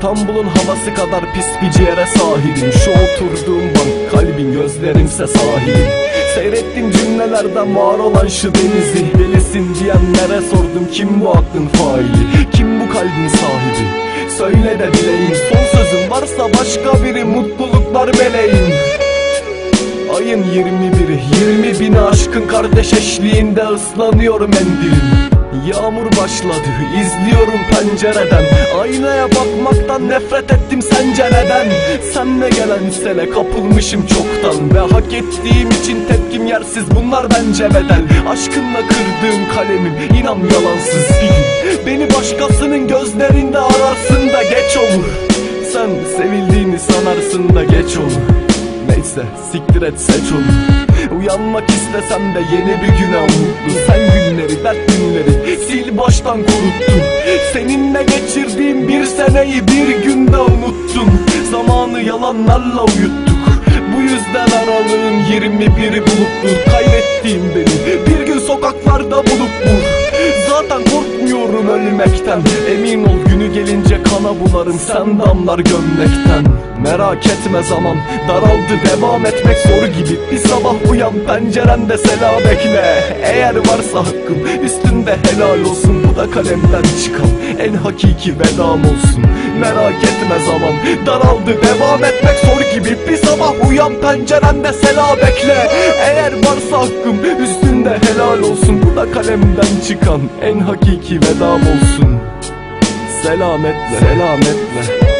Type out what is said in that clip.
İstanbul'un havası kadar pis bir ciğere sahibim. Şu oturduğum bank kalbin gözlerimse sahilim Seyrettim cümlelerden var olan şu denizi. Delisin diyenlere sordum kim bu aklın faili? Kim bu kalbin sahibi? Söyle de bileyim. Son sözüm varsa başka biri Mutluluklar meleğim Ayın 21'i 20 bini aşkın kardeş eşliğinde ıslanıyorum endilim Yağmur başladı izliyorum pencereden. Aynaya bakmaktan nefret ettim sence neden Senle gelen sele kapılmışım çoktan. Ve hak ettiğim için tepkim yersiz bunlar bence bedel. Aşkınla kırdığım kalemim inan yalansız bir gün. Beni başkasının gözlerinde ararsın da geç olur. Sen sevildiğini sanarsın da geç olur. Neyse siktir et seç onu Uyanmak istesem de yeni bir güne umutlu Sen günleri dert günleri sil baştan kuruttun Seninle geçirdiğim bir seneyi bir günde unuttun. Zamanı yalanlarla uyuttuk. Bu yüzden aralığın 21'i bulutlu Kaybettiğim beni kana bularım Sen damlar gömlekten Merak etme zaman daraldı devam etmek zor gibi. Bir sabah uyan pencerende sela bekle. Eğer varsa hakkım üstünde helal olsun. Bu da kalemden çıkan en hakiki vedam olsun. Merak etme zaman daraldı devam etmek zor gibi. Bir sabah uyan pencerende sela bekle. Eğer varsa hakkım üstünde helal olsun. Bu da kalemden çıkan en hakiki vedam olsun Selametle, selametle